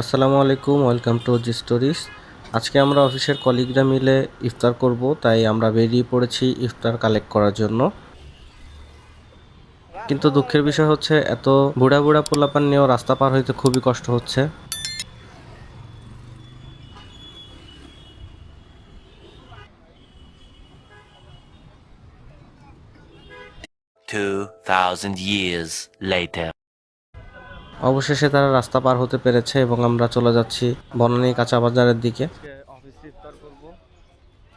আসসালামু আলাইকুম, welcome to G stories. আজকে আমরা অফিসের কলিগরা মিলে ইফতার করব, তাই আমরা বেরিয়ে পড়েছি ইফতার কালেক্ট করার জন্য। কিন্তু দুঃখের বিষয় হচ্ছে, এত বুড়া বুড়া পোলাপান নিয়েও রাস্তা পার হইতে খুবই কষ্ট হচ্ছে। Two thousand years later. অবশেষে তারা রাস্তা পার হতে পেরেছে এবং আমরা চলে যাচ্ছি বনানী কাঁচা বাজারের দিকে।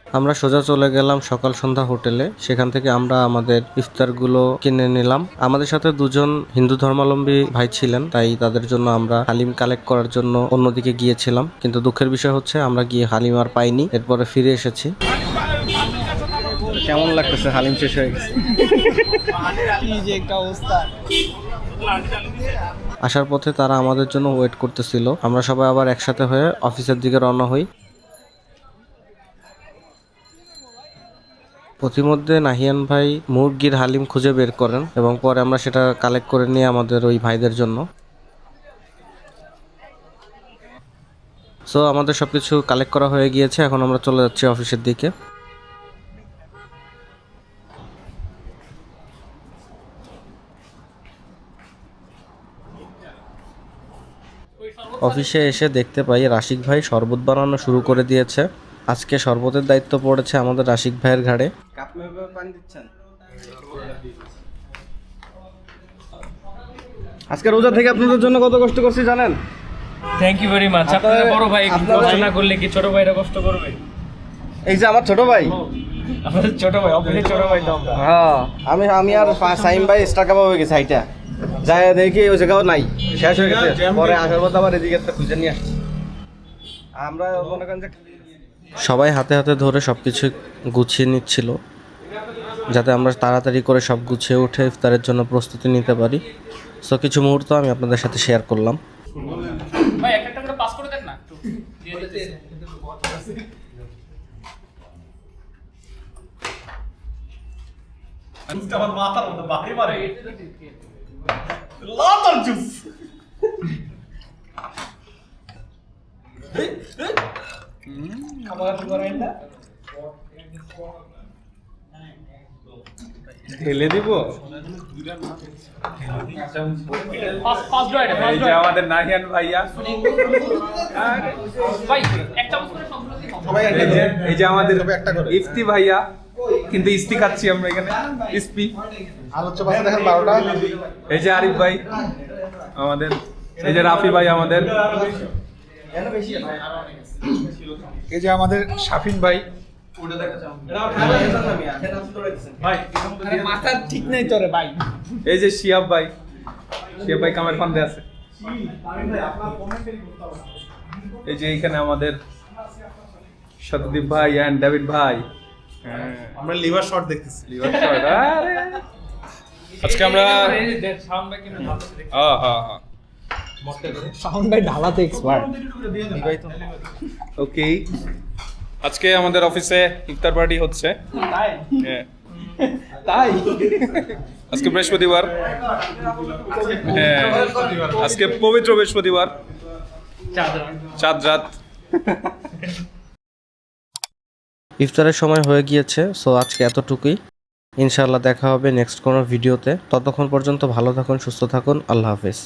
আমরা সোজা চলে গেলাম সকাল সন্ধ্যা হোটেলে। সেখান থেকে আমরা আমাদের ইফতারগুলো কিনে নিলাম। আমাদের সাথে দুজন হিন্দু ধর্মাবলম্বী ভাই ছিলেন তাই তাদের জন্য আমরা হালিম কালেক্ট করার জন্য অন্যদিকে গিয়েছিলাম। কিন্তু দুঃখের বিষয় হচ্ছে আমরা গিয়ে হালিম আর পাইনি। এরপরে ফিরে এসেছি। কেমন লাগতেছে হালিম শেষ হয়ে গেছে? আসার পথে তারা আমাদের জন্য ওয়েট করতেছিল। আমরা সবাই আবার একসাথে হয়ে অফিসের দিকে রওনা হই। প্রতিমধ্যে নাহিয়ান ভাই মুরগির হালিম খুঁজে বের করেন এবং পরে আমরা সেটা কালেক্ট করে নিয়ে আমাদের ওই ভাইদের জন্য। সো আমাদের সবকিছু কালেক্ট করা হয়ে গিয়েছে, এখন আমরা চলে যাচ্ছি অফিসের দিকে। অফিসে এসে দেখতে পাই রাশিক ভাই শরবত বানানো শুরু করে দিয়েছে। আজকে শরবতের দায়িত্ব পড়েছে আমাদের রাশিক ভাইয়ের ঘাড়ে। আজকে রোজা থেকে আপনাদের জন্য কত কষ্ট করছি জানেন? থ্যাংক ইউ ভেরি মাচ আপনার বড় ভাই কষ্ট না করলে কি ছোট ভাইরা কষ্ট করবে? এই যে আমার ছোট ভাই। আপনাদের ছোট ভাই অফিসের ছোট ভাই তো আমরা। হ্যাঁ আমি আমি আর সাইম ভাই স্টার কাবাব হয়ে গেছে হাইটা। যাই দেখি ওই জায়গাও নাই। শেষ হয়ে গেছে। পরে আসার পথে আবার এদিকে একটা খুঁজে নিয়ে আসছি আমরা মনে করেন যে সবাই হাতে হাতে ধরে সব কিছু গুছিয়ে নিচ্ছিল যাতে আমরা তাড়াতাড়ি করে সব গুছিয়ে উঠে ইফতারের জন্য প্রস্তুতি নিতে পারি। সো কিছু মুহূর্ত আমি আপনাদের সাথে শেয়ার করলাম। ভাই একটা একটা করে দিতে ঢেলে দিব? আমাদের নাহিয়ান ভাইয়া। এই যে আমাদের ইফতি ভাইয়া। কিন্তু ইস্তি খাচ্ছি আমরা এখানে। ইস্পি এই যে আরিফ ভাই আমাদের। এই যে রাফি ভাই আমাদের। এই যে আমাদের শাফিন ভাই। মাথা ঠিক নেই তোরে ভাই এই যে শিয়াব ভাই। শিয়াব ভাই কামের ফান্দে আছে। এই যে এইখানে আমাদের শতদীপ ভাই এন্ড ডেভিড ভাই। আমরা লিভার শট দেখতেছি। লিভার শট আজকে আমরা সাউন্ড কিন্তু ভালো হ্যাঁ হ্যাঁ হ্যাঁ ওকে আজকে আমাদের অফিসে ইফতার পার্টি হচ্ছে। হ্যাঁ। তাই? আজকে বৃহস্পতিবার। হ্যাঁ। আজকে পবিত্র বৃহস্পতিবার। চাঁদ রাত। ইফতারের সময় হয়ে গিয়েছে সো আজকে এতটুকুই। ইনশাআল্লাহ দেখা হবে নেক্সট কোনো ভিডিওতে। ততক্ষণ পর্যন্ত ভালো থাকুন, সুস্থ থাকুন, আল্লাহ হাফেজ।